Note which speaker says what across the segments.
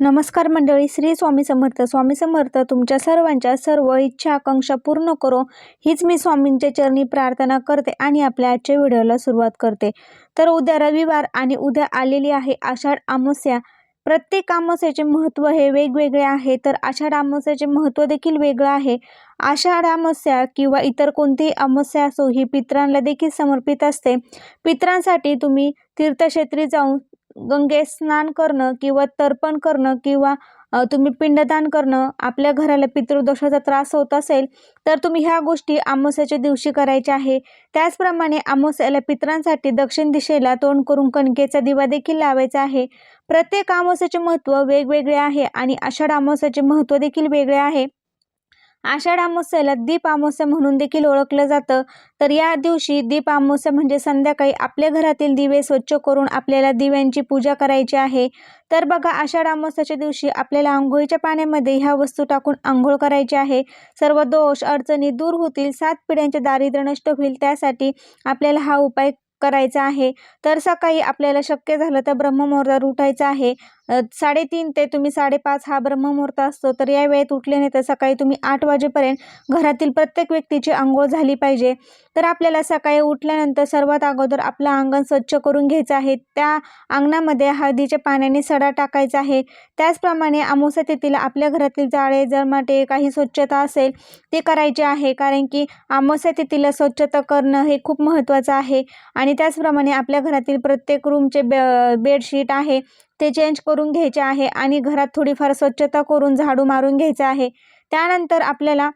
Speaker 1: नमस्कार मंडळी श्री स्वामी समर्थ. स्वामी समर्थ तुमच्या सर्वांच्या सर्व इच्छा आकांक्षा पूर्ण करो. हीच मी स्वामींच्या चरणी प्रार्थना करते आणि आपल्या आजच्या व्हिडिओला सुरुवात करते. तर उद्या रविवार आणि उद्या आलेली आहे आषाढ अमावस्या. प्रत्येक अमावस्याचे महत्त्व हे वेगवेगळे आहे तर आषाढ अमावस्याचे महत्त्व देखील वेगळं आहे. आषाढ अमावस्या किंवा इतर कोणतीही अमावस्या असो ही पित्रांना देखील समर्पित असते. पित्रांसाठी तुम्ही तीर्थक्षेत्री जाऊन गंगेत स्नान करणं किंवा तर्पण करणं किंवा तुम्ही पिंडदान करणं आपल्या घराला पितृदोषाचा त्रास होत असेल तर तुम्ही ह्या गोष्टी अमावस्याच्या दिवशी करायच्या आहे. त्याचप्रमाणे अमावस्याला पितरांसाठी दक्षिण दिशेला तोंड करून कणकेचा दिवा देखील लावायचा आहे. प्रत्येक अमावस्याचे महत्त्व वेगवेगळे आहे आणि आषाढ अमावस्याचे महत्त्व देखील वेगळे आहे. आषाढ अमावस्याला दीप अमावस्या म्हणून देखील ओळखलं जातं. तर या दिवशी दीप अमावस्या म्हणजे संध्याकाळी आपल्या घरातील दिवे स्वच्छ करून आपल्याला दिव्यांची पूजा करायची आहे. तर बघा आषाढ अमावस्याच्या दिवशी आपल्याला आंघोळीच्या पाण्यामध्ये ह्या वस्तू टाकून आंघोळ करायची आहे. सर्व दोष अडचणी दूर होतील सात पिढ्यांचे दारिद्र्य नष्ट होईल त्यासाठी आपल्याला हा उपाय करायचा आहे. तर सकाळी आपल्याला शक्य झालं तर ब्रह्ममुहूर्तात उठायचं आहे. साडेतीन ते तुम्ही साडेपाच हा ब्रह्ममुहूर्त असतो. तर या वेळेत उठले नाही तर सकाळी तुम्ही आठ वाजेपर्यंत घरातील प्रत्येक व्यक्तीची आंघोळ झाली पाहिजे. तर आपल्याला सकाळी उठल्यानंतर सर्वात अगोदर आपलं अंगण स्वच्छ करून घ्यायचं आहे. त्या अंगणामध्ये हळदीच्या पाण्याने सडा टाकायचा आहे. त्याचप्रमाणे अमावस्या तिथीला आपल्या घरातील जाळे जळमाटे काही स्वच्छता असेल ते करायचे आहे. कारण की अमावस्या तिथीला स्वच्छता करणं हे खूप महत्त्वाचं आहे. आणि त्याचप्रमाणे आपल्या घरातील प्रत्येक रूमचे बे बेडशीट आहे. ते चेंज करून घ्यायचे आहे आणि घरात थोडीफार स्वच्छता करून झाडू मारून घ्यायचं आहे. त्यानंतर आपल्याला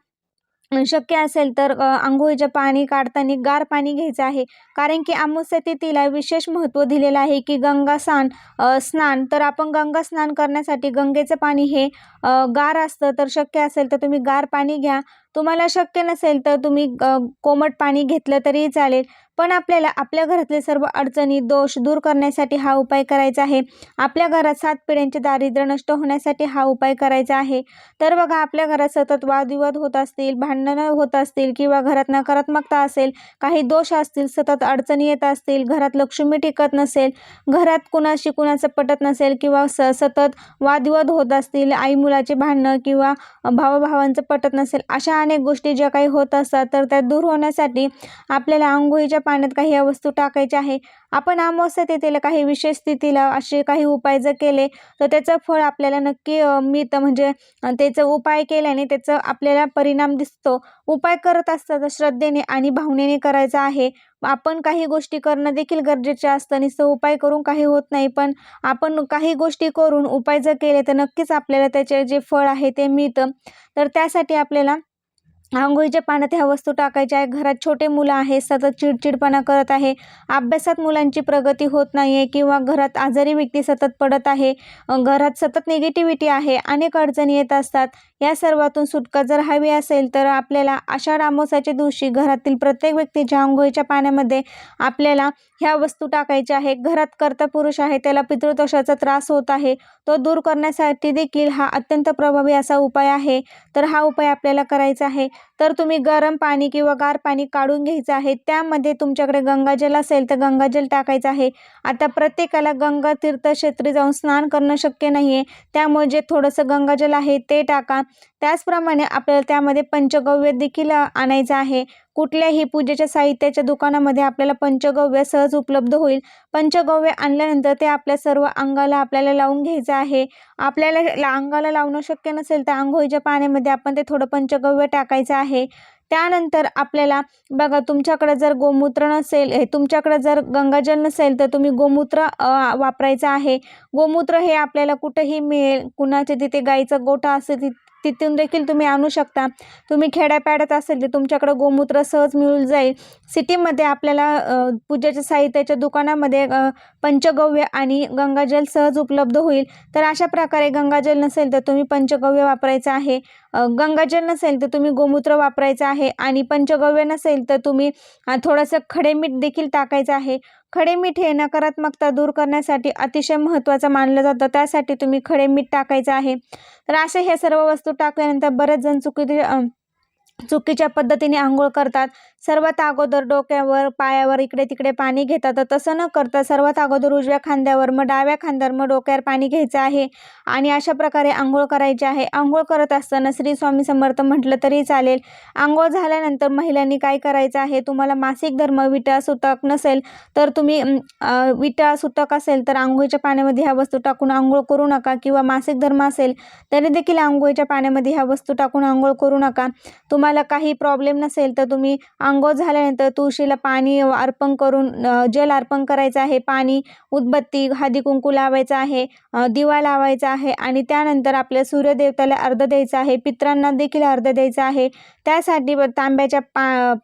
Speaker 1: शक्य असेल तर आंघोळीचं पाणी काढताना गार पाणी घ्यायचं आहे. कारण की अमावस्या तिथीला विशेष महत्त्व दिलेलं आहे की गंगा स्नान स्नान. तर आपण गंगा स्नान करण्यासाठी गंगेचं पाणी हे गार असतं. तर शक्य असेल तर तुम्ही गार पाणी घ्या. तुम्हाला शक्य नसेल तर तुम्ही ग कोमट पाणी घेतलं तरी चालेल. पण आपल्याला आपल्या घरातले सर्व अडचणी दोष दूर करण्यासाठी हा उपाय करायचा आहे. आपल्या घरात सात पिढ्यांचे दारिद्र्य नष्ट होण्यासाठी हा उपाय करायचा आहे. तर बघा आपल्या घरात सतत वादविवाद होत असतील भांडणं होत असतील किंवा घरात नकारात्मकता असेल काही दोष असतील सतत अडचणी येत असतील घरात लक्ष्मी टिकत नसेल घरात कुणाशी कुणाचं पटत नसेल किंवा स सतत वादविवाद होत असतील आई मुलाचे भांडणं किंवा भावाभावांचं पटत नसेल अशा अनेक गोष्टी ज्या काही होत असतात तर त्या दूर होण्यासाठी आपल्याला आंघोळीच्या पाण्यात काही या वस्तू टाकायच्या आहे. आपण अमावस्या तिथीला काही विशेष स्थितीला असे काही उपाय जर केले तर त्याचं फळ आपल्याला नक्की मिळतं. म्हणजे त्याचं उपाय केल्याने त्याचं आपल्याला परिणाम दिसतो. उपाय करत असताना श्रद्धेने आणि भावनेने करायचा आहे. आपण काही गोष्टी करणं देखील गरजेचे असतं. नुसतं उपाय करून काही होत नाही पण आपण काही गोष्टी करून उपाय जर केले तर नक्कीच आपल्याला त्याचे जे फळ आहे ते मिळतं. तर त्यासाठी आपल्याला आंघोळीच्या पाण्यात ह्या वस्तू टाकायच्या आहे. घरात छोटे मुलं आहे सतत चिडचिडपणा करत आहे. अभ्यासात मुलांची प्रगती होत नाही आहे किंवा घरात आजारी व्यक्ती सतत पडत आहे. घरात सतत निगेटिव्हिटी आहे अनेक अडचणी येत असतात. या सर्वातून सुटका जर हवी असेल तर आपल्याला अशा रामोसाच्या दिवशी घरातील प्रत्येक व्यक्तीच्या आंघोळीच्या पाण्यामध्ये आपल्याला ह्या वस्तू टाकायच्या आहे घरात कर्ता पुरुष आहे त्याला पितृदोषाचा त्रास होत आहे. तो दूर करण्यासाठी देखील हा अत्यंत प्रभावी असा उपाय आहे. तर हा उपाय आपल्याला करायचा आहे. तर तुम्ही गरम पाणी किंवा गार पाणी काढून घ्यायचं आहे. त्यामध्ये तुमच्याकडे गंगाजल असेल तर गंगाजल टाकायचं आहे. आता प्रत्येकाला गंगा तीर्थक्षेत्री जाऊन स्नान करणं शक्य नाही आहे त्यामुळे जे थोडंसं गंगाजल आहे ते टाका. त्याचप्रमाणे आपल्याला त्यामध्ये पंचगव्य देखील आणायचं आहे. कुठल्याही पूजेच्या साहित्याच्या दुकानामध्ये आपल्याला पंचगव्य सहज उपलब्ध होईल. पंचगव्य आणल्यानंतर ते आपल्या सर्व अंगाला आपल्याला लावून घ्यायचं आहे. आपल्याला ला- अंगाला लावणं शक्य नसेल तर आंघोळीच्या पाण्यामध्ये आपण ते थोडं पंचगव्य टाकायचं आहे. त्यानंतर आपल्याला बघा तुमच्याकडे जर गोमूत्र नसेल हे तुमच्याकडे जर गंगाजल नसेल तर तुम्ही गोमूत्र वापरायचं आहे. गोमूत्र हे आपल्याला कुठंही मिळेल. कुणाच्या तिथे गाईचा गोठा असेल तिथून देखील तुम्ही आणू शकता. तुम्ही खेड्यापाड्यात असेल तर तुमच्याकडं गोमूत्र सहज मिळून जाईल. सिटीमध्ये आपल्याला पूजेच्या साहित्याच्या दुकानामध्ये पंचगव्य आणि गंगाजल सहज उपलब्ध होईल. तर अशा प्रकारे गंगाजल नसेल तर तुम्ही पंचगव्य वापरायचं आहे. गंगाजल नसेल तर तुम्ही गोमूत्र वापरायचं आहे. आणि पंचगव्य नसेल तर तुम्ही थोडंसं खडे मीठ देखील टाकायचं आहे. खडे मीठ हे नकारात्मकता दूर करण्यासाठी अतिशय महत्त्वाचं मानलं जातं. त्यासाठी तुम्ही खडे मीठ टाकायचं आहे. तर असे हे सर्व वस्तू टाकल्यानंतर बरेच जण चुकी चुकीच्या पद्धतीने आंघोळ करतात. सर्वात अगोदर डोक्यावर पायावर इकडे तिकडे पाणी घेतात. तर तसं न करता सर्वात अगोदर उजव्या खांद्यावर मग डाव्या खांद्यावर मग डोक्यावर पाणी घ्यायचं आहे आणि अशा प्रकारे आंघोळ करायची आहे. आंघोळ करत असताना श्री स्वामी समर्थ म्हटलं तरी चालेल. आंघोळ झाल्यानंतर महिलांनी काय करायचं आहे? तुम्हाला मासिक धर्म विटा सुतक नसेल तर तुम्ही विटा सुतक असेल तर आंघोळीच्या पाण्यामध्ये ह्या वस्तू टाकून आंघोळ करू नका किंवा मासिक धर्म असेल तरी देखील आंघोळीच्या पाण्यामध्ये ह्या वस्तू टाकून आंघोळ करू नका. तुम्हाला काही प्रॉब्लेम नसेल तर तुम्ही आंघोळ झाल्यानंतर तुळशीला पाणी अर्पण करून जल अर्पण करायचं आहे. पाणी उदबत्ती हळदी कुंकू लावायचं आहे दिवा लावायचा आहे आणि त्यानंतर आपल्या सूर्यदेवताला अर्ध द्यायचं आहे. पित्रांना देखील अर्ध द्यायचं आहे. त्यासाठी तांब्याच्या पा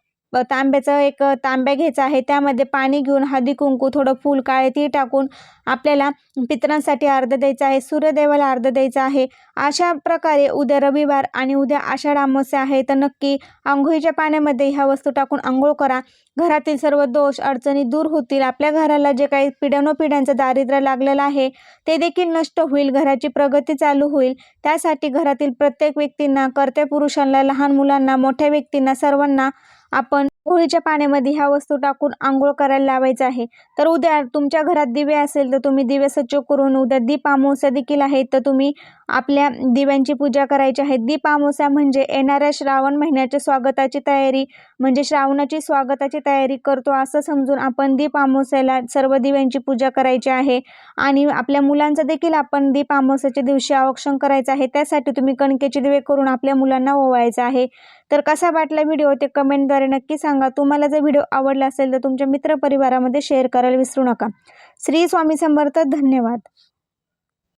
Speaker 1: तांब्याचं एक तांब्या घ्यायचा आहे. त्यामध्ये पाणी घेऊन हळदी कुंकू थोडं फूल काळे ती टाकून आपल्याला पितरांसाठी अर्ध द्यायचं आहे. सूर्यदेवाला अर्ध द्यायचं आहे. अशा प्रकारे उद्या रविवार आणि उद्या आषाढ अमावस्या आहे. तर नक्की आंघोळीच्या पाण्यामध्ये ह्या वस्तू टाकून आंघोळ करा. घरातील सर्व दोष अडचणी दूर होतील. आपल्या घराला जे काही पिढ्यानोपिढ्यांचं दारिद्र्य लागलेलं आहे ते देखील नष्ट होईल. घराची प्रगती चालू होईल. त्यासाठी घरातील प्रत्येक व्यक्तींना कर्त्या पुरुषांना लहान मुलांना मोठ्या व्यक्तींना सर्वांना आपण होळीच्या पाण्यामध्ये ह्या वस्तू टाकून आंघोळ करायला लावायचं आहे. तर उद्या तुमच्या घरात दिवे असेल तर तुम्ही दिवे सज्ज करून उद्या दीप अमावस्या देखील आहे तर तुम्ही आपल्या दिव्यांची पूजा करायची आहे. दीप अमावस्या म्हणजे येणाऱ्या श्रावण महिन्याच्या स्वागताची तयारी म्हणजे श्रावणाची स्वागताची तयारी करतो असं समजून आपण दीप अमावस्याला सर्व दिव्यांची पूजा करायची आहे. आणि आपल्या मुलांचं देखील आपण दीप अमावस्याच्या दिवशी आवक्षण करायचं आहे. त्यासाठी तुम्ही कणकेचे दिवे करून आपल्या मुलांना ओवायचं आहे. तर कसा वाटला व्हिडिओ ते कमेंटद्वारे नक्की सांगा तुम्हाला जर व्हिडिओ आवडला असेल तर तुमच्या मित्रपरिवारामध्ये शेअर करायला विसरू नका. श्री स्वामी समर्थ धन्यवाद.